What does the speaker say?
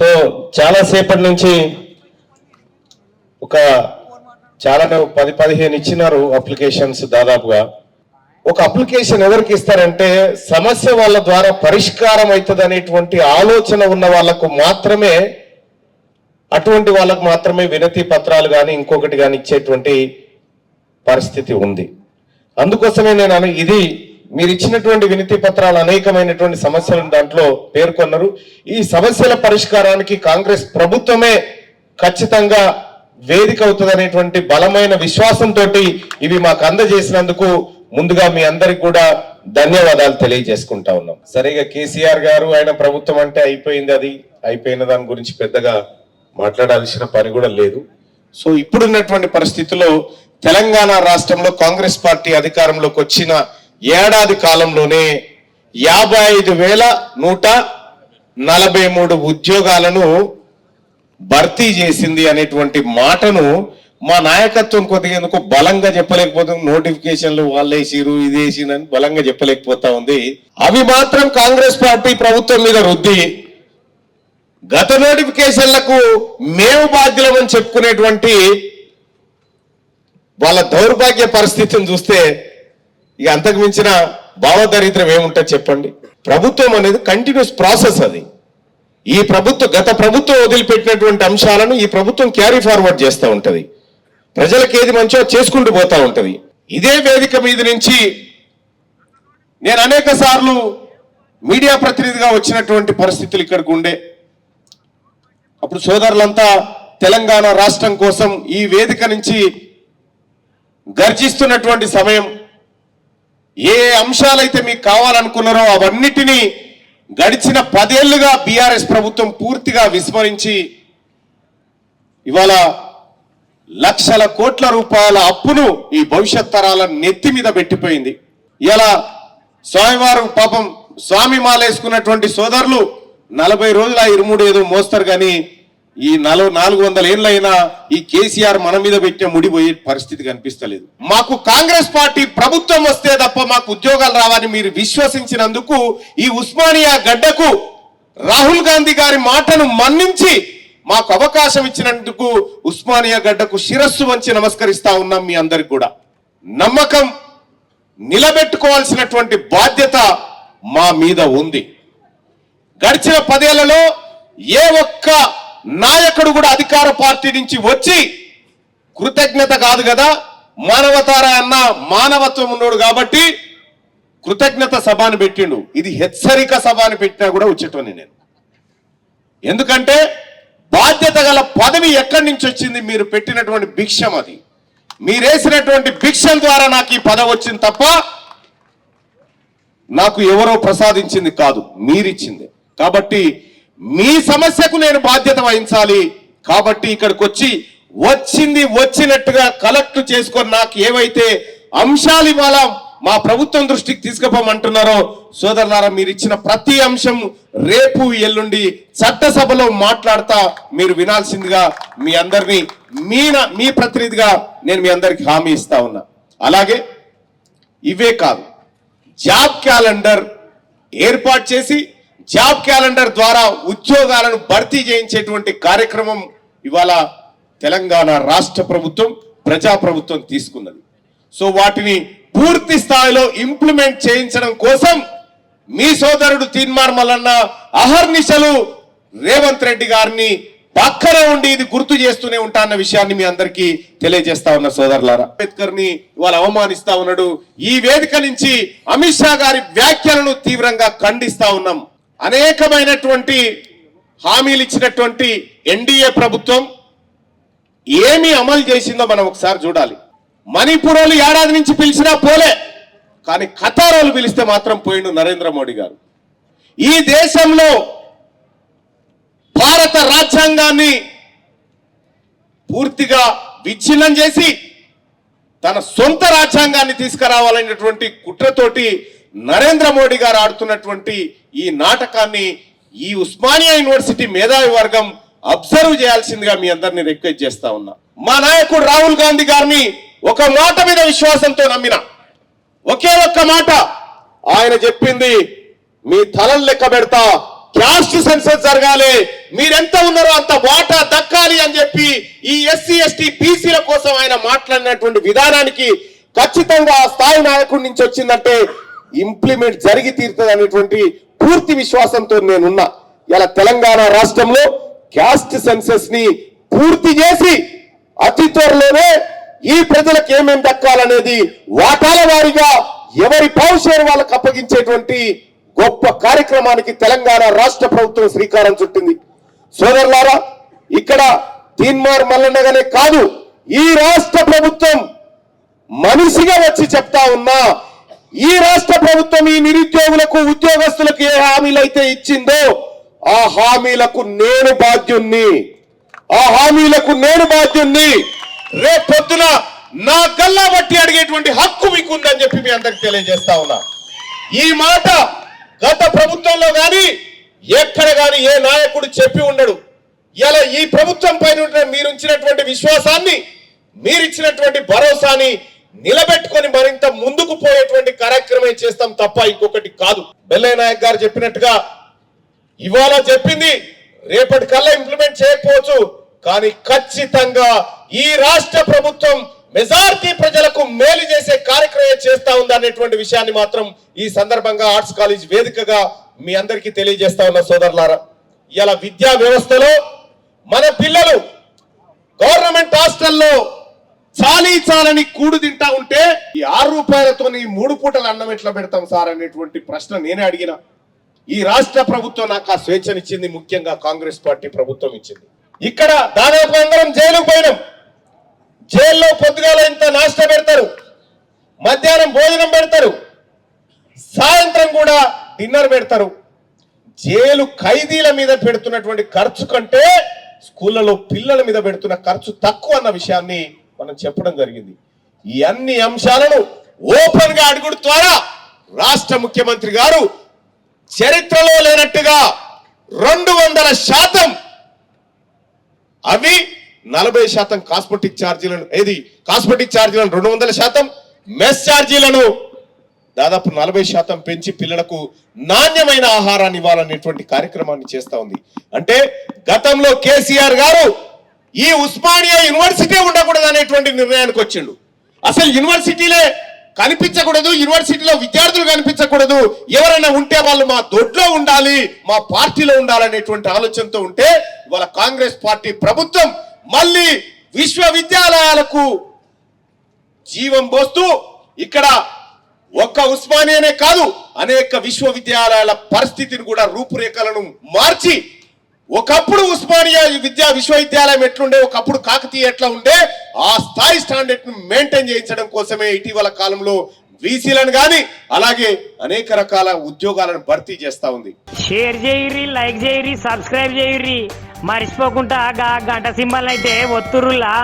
So చాలాసేపటి నుంచి ఒక చాలా పది పదిహేను ఇచ్చినారు అప్లికేషన్స్ దాదాపుగా. ఒక అప్లికేషన్ ఎవరికి ఇస్తారంటే సమస్య వాళ్ళ ద్వారా పరిష్కారం అవుతుంది అనేటువంటి ఆలోచన ఉన్న వాళ్ళకు మాత్రమే అటువంటి వాళ్ళకు మాత్రమే వినతి పత్రాలు కానీ ఇంకొకటి కానీ ఇచ్చేటువంటి పరిస్థితి ఉంది. అందుకోసమే నేను ఇది మీరు ఇచ్చినటువంటి వినతి పత్రాలు అనేకమైనటువంటి సమస్యలు దాంట్లో పేర్కొన్నారు. ఈ సమస్యల పరిష్కారానికి కాంగ్రెస్ ప్రభుత్వమే ఖచ్చితంగా వేదిక అవుతుందనేటువంటి బలమైన విశ్వాసంతో ఇవి మాకు అందజేసినందుకు ముందుగా మీ అందరికి కూడా ధన్యవాదాలు తెలియజేసుకుంటా ఉన్నాం. సరిగా కేసీఆర్ గారు ఆయన ప్రభుత్వం అంటే అయిపోయింది అది. అయిపోయిన దాని గురించి పెద్దగా మాట్లాడాల్సిన పని కూడా లేదు. సో ఇప్పుడున్నటువంటి పరిస్థితుల్లో తెలంగాణ రాష్ట్రంలో కాంగ్రెస్ పార్టీ అధికారంలోకి వచ్చిన ఏడాది కాలంలోనే యాభై ఐదు వేల నూట నలభై మూడు ఉద్యోగాలను భర్తీ చేసింది అనేటువంటి మాటను మా నాయకత్వం కొద్దిగా ఎందుకు బలంగా చెప్పలేకపోతుంది నోటిఫికేషన్లు వాళ్ళు వేసిరు ఇది వేసిరని బలంగా చెప్పలేకపోతా ఉంది. అవి మాత్రం కాంగ్రెస్ పార్టీ ప్రభుత్వం మీద రుద్ది. గత నోటిఫికేషన్లకు మేము బాధ్యులమని చెప్పుకునేటువంటి వాళ్ళ దౌర్భాగ్య పరిస్థితిని చూస్తే ఇక అంతకు మించిన భావదరిద్రం ఏముంటుంది చెప్పండి? ప్రభుత్వం అనేది కంటిన్యూస్ ప్రాసెస్ అది. ఈ ప్రభుత్వం గత ప్రభుత్వం వదిలిపెట్టినటువంటి అంశాలను ఈ ప్రభుత్వం క్యారీ ఫార్వర్డ్ చేస్తూ ఉంటుంది. ప్రజలకు ఏది మంచో చేసుకుంటూ పోతూ ఉంటుంది. ఇదే వేదిక మీద నుంచి నేను అనేక సార్లు మీడియా ప్రతినిధిగా వచ్చినటువంటి పరిస్థితులు ఇక్కడికి ఉండే. అప్పుడు సోదరులంతా తెలంగాణ రాష్ట్రం కోసం ఈ వేదిక నుంచి గర్జిస్తున్నటువంటి సమయం ఏ అంశాలైతే మీకు కావాలనుకున్నారో అవన్నిటినీ గడిచిన పదేళ్ళుగా బీఆర్ఎస్ ప్రభుత్వం పూర్తిగా విస్మరించి ఇవాళ లక్షల కోట్ల రూపాయల అప్పును ఈ భవిష్యత్ తరాల నెత్తి మీద పెట్టిపోయింది. ఇలా స్వామివారు పాపం స్వామి మాలేసుకున్నటువంటి సోదరులు నలభై రోజుల ఇరుముడు ఏదో మోస్తారు కానీ ఈ నలభై నాలుగు వందల ఏళ్ళైనా ఈ కేసీఆర్ మన మీద పెట్టిన ముడిపోయే పరిస్థితి కనిపిస్తలేదు. మాకు కాంగ్రెస్ పార్టీ ప్రభుత్వం వస్తే తప్ప మాకు ఉద్యోగాలు రావని మీరు విశ్వసించినందుకు ఈ ఉస్మానియా గడ్డకు రాహుల్ గాంధీ గారి మాటను మన్నించి మాకు అవకాశం ఇచ్చినందుకు ఉస్మానియా గడ్డకు శిరస్సు వంచి నమస్కరిస్తా ఉన్నాం మీ అందరికి కూడా. నమ్మకం నిలబెట్టుకోవాల్సినటువంటి బాధ్యత మా మీద ఉంది. గడిచిన పదేళ్ళలో ఏ ఒక్క నాయకుడు కూడా అధికార పార్టీ నుంచి వచ్చి కృతజ్ఞత కాదు కదా? మానవతార అన్న మానవత్వం ఉన్నాడు కాబట్టి కృతజ్ఞత సభను పెట్టిండు. ఇది హెచ్చరిక సభను పెట్టినా కూడా వచ్చేటోని నేను. ఎందుకంటే బాధ్యత గల పదవి ఎక్కడి నుంచి వచ్చింది? మీరు పెట్టినటువంటి భిక్షం అది. మీరేసినటువంటి భిక్షం ద్వారా నాకు ఈ పదవి వచ్చింది తప్ప నాకు ఎవరో ప్రసాదించింది కాదు. మీరిచ్చింది. కాబట్టి మీ సమస్యకు నేను బాధ్యత వహించాలి. కాబట్టి ఇక్కడికి వచ్చి వచ్చింది వచ్చినట్టుగా కలెక్ట్ చేసుకొని నాకు ఏవైతే అంశాలు ఇవాళ మా ప్రభుత్వం దృష్టికి తీసుకుపోమంటున్నారో సోదరులారా మీరు ఇచ్చిన ప్రతి అంశం రేపు ఎల్లుండి చట్టసభలో మాట్లాడతా మీరు వినాల్సిందిగా మీ అందరినీ మీ మీ ప్రతినిధిగా నేను మీ అందరికి హామీ ఇస్తా ఉన్నా. అలాగే ఇవే కాదు జాబ్ క్యాలెండర్ ఏర్పాటు చేసి జాబ్ క్యాలెండర్ ద్వారా ఉద్యోగాలను భర్తీ చేయించేటువంటి కార్యక్రమం ఇవాళ తెలంగాణ రాష్ట్ర ప్రభుత్వం ప్రజా ప్రభుత్వం తీసుకున్నది. సో వాటిని పూర్తి స్థాయిలో ఇంప్లిమెంట్ చేయించడం కోసం మీ సోదరుడు తీన్మార్ మల్లన్న అహర్నిశలు రేవంత్ రెడ్డి గారిని పక్కనే ఉండి ఇది గుర్తు చేస్తూనే ఉంటా అన్న విషయాన్ని మీ అందరికీ తెలియజేస్తా ఉన్న సోదరులారా. అంబేద్కర్ని ఇవాళ అవమానిస్తా ఉన్నాడు. ఈ వేదిక నుంచి అమిత్ షా గారి వ్యాఖ్యలను తీవ్రంగా ఖండిస్తా ఉన్నాం. అనేకమైనటువంటి హామీలు ఇచ్చినటువంటి ఎన్డీఏ ప్రభుత్వం ఏమి అమలు చేసిందో మనం ఒకసారి చూడాలి. మణిపూర్ ఏడాది నుంచి పిలిచినా పోలే కానీ ఖతారోలు పిలిస్తే మాత్రం పోయిండు నరేంద్ర మోడీ గారు. ఈ దేశంలో భారత రాజ్యాంగాన్ని పూర్తిగా విచ్ఛిన్నం చేసి తన సొంత రాజ్యాంగాన్ని తీసుకురావాలనేటువంటి కుట్రతోటి నరేంద్ర మోడీ గారు ఆడుతున్నటువంటి ఈ నాటకాన్ని ఈ ఉస్మానియా యూనివర్సిటీ మేధావి వర్గం అబ్జర్వ్ చేయాల్సిందిగా మీ అందరిని రిక్వెస్ట్ చేస్తా ఉన్నా. మా నాయకుడు రాహుల్ గాంధీ గారిని ఒక మాట మీద విశ్వాసంతో నమ్మిన. ఒకే ఒక్క మాట ఆయన చెప్పింది మీ తలలు లెక్క పెడతా క్యాస్ట్ సెన్సస్ జరగాలి మీరెంత ఉన్నారో అంత వాటా దక్కాలి అని చెప్పి ఈ ఎస్సీ ఎస్టీ బీసీల కోసం ఆయన మాట్లాడినటువంటి విధానానికి ఖచ్చితంగా ఆ స్థాయి నాయకుడి నుంచి వచ్చిందంటే ఇంప్లిమెంట్ జరిగి తీరుతుంది అనేటువంటి పూర్తి విశ్వాసంతో నేనున్నా. ఇలా తెలంగాణ రాష్ట్రంలో క్యాస్ట్ సెన్సెస్ని పూర్తి చేసి అతి త్వరలోనే ఈ ప్రజలకు ఏమేం దక్కాలనేది వాటాల వారిగా ఎవరి భవిష్యత్ వాళ్ళకు అప్పగించేటువంటి గొప్ప కార్యక్రమానికి తెలంగాణ రాష్ట్ర ప్రభుత్వం శ్రీకారం చుట్టింది. సోదరులారా ఇక్కడ తీన్మార్ మల్లన్నగానే కాదు ఈ రాష్ట్ర ప్రభుత్వం మనిషిగా వచ్చి చెప్తా ఉన్నా ఈ రాష్ట్ర ప్రభుత్వం ఈ నిరుద్యోగులకు ఉద్యోగస్తులకు ఏ హామీలు అయితే ఇచ్చిందో ఆ హామీలకు నేను బాధ్యుణ్ణి. ఆ హామీలకు నేను బాధ్యుణ్ణి. రేపొద్దున నా గల్లా బట్టి అడిగేటువంటి హక్కు మీకు ఉందని చెప్పి మీ అందరికి తెలియజేస్తా ఉన్నా. ఈ మాట గత ప్రభుత్వంలో గాని ఎక్కడ గాని ఏ నాయకుడు చెప్పి ఉండడు. ఇలా ఈ ప్రభుత్వం పైన మీరు ఇచ్చినటువంటి విశ్వాసాన్ని మీరు ఇచ్చినటువంటి భరోసాని నిలబెట్టుకొని మరింత ముందుకు పోయేటువంటి కార్యక్రమం చేస్తాం తప్ప ఇంకొకటి కాదు. బెల్లయ్య నాయక్ గారు చెప్పినట్టుగా ఇవాళ చెప్పింది రేపటి కల్లా ఇంప్లిమెంట్ చేయకపోవచ్చు కానీ ఖచ్చితంగా ఈ రాష్ట్ర ప్రభుత్వం మెజార్టీ ప్రజలకు మేలు చేసే కార్యక్రమం చేస్తా ఉంది అనేటువంటి విషయాన్ని మాత్రం ఈ సందర్భంగా ఆర్ట్స్ కాలేజ్ వేదికగా మీ అందరికీ తెలియజేస్తా ఉన్న సోదరులారా. ఇలా విద్యా వ్యవస్థలో మన పిల్లలు గవర్నమెంట్ హాస్టల్లో చాలీ చాలని కూడు తింటా ఉంటే ఈ ఆరు రూపాయలతో మూడు పూటలు అన్నం ఎట్లా పెడతాం సార్ అనేటువంటి ప్రశ్న నేనే అడిగిన. ఈ రాష్ట్ర ప్రభుత్వం నాకు ఆ స్వేచ్ఛనిచ్చింది ముఖ్యంగా కాంగ్రెస్ పార్టీ ప్రభుత్వం ఇచ్చింది. ఇక్కడ దాదాపు అందరం జైలుకు పోయినాం. జైల్లో పొద్దుగాల ఇంత నాష్ట పెడతారు. మధ్యాహ్నం భోజనం పెడతారు. సాయంత్రం కూడా డిన్నర్ పెడతారు. జైలు ఖైదీల మీద పెడుతున్నటువంటి ఖర్చు కంటే స్కూళ్ళలో పిల్లల మీద పెడుతున్న ఖర్చు తక్కువ అన్న విషయాన్ని మనం చెప్పడం జరిగింది. ఈ అన్ని అంశాలను ఓపెన్గా అడుగుడు ద్వారా రాష్ట్ర ముఖ్యమంత్రి గారు చరిత్రలో లేనట్టుగా రెండు వందల శాతం అవి నలభై శాతం కాస్మెటిక్ ఛార్జీలను ఏది? కాస్మెటిక్ ఛార్జీలను రెండు వందల శాతం మెస్ ఛార్జీలను దాదాపు నలభై శాతం పెంచి పిల్లలకు నాణ్యమైన ఆహారాన్ని ఇవ్వాలనేటువంటి కార్యక్రమాన్ని చేస్తా ఉంది. అంటే గతంలో కేసీఆర్ గారు ఈ ఉస్మానియా యూనివర్సిటీ ఉండకూడదు అనేటువంటి నిర్ణయానికి వచ్చిండు. అసలు యూనివర్సిటీలే కనిపించకూడదు యూనివర్సిటీలో విద్యార్థులు కనిపించకూడదు. ఎవరైనా ఉంటే వాళ్ళు మా దొడ్లో ఉండాలి మా పార్టీలో ఉండాలనేటువంటి ఆలోచనతో ఉంటే ఇవాళ కాంగ్రెస్ పార్టీ ప్రభుత్వం మళ్ళీ విశ్వవిద్యాలయాలకు జీవం పోస్తూ ఇక్కడ ఒక్క ఉస్మానియానే కాదు అనేక విశ్వవిద్యాలయాల పరిస్థితిని కూడా రూపురేఖలను మార్చి ఒకప్పుడు ఉస్మానియా విద్యా విశ్వవిద్యాలయం ఎట్లుండే ఒకప్పుడు కాకతీయ ఎట్లా ఉండే ఆ స్థాయి స్టాండర్డ్ను మెయింటైన్ చేయించడం కోసమే ఇటీవల కాలంలో బీసీలను గాని అలాగే అనేక రకాల ఉద్యోగాలను భర్తీ చేస్తా ఉంది. షేర్ చేయరి లైక్ చేయరి సబ్స్క్రైబ్ చేయరి మర్చిపోకుండా గంట సింబల్ అయితే ఒత్తురులా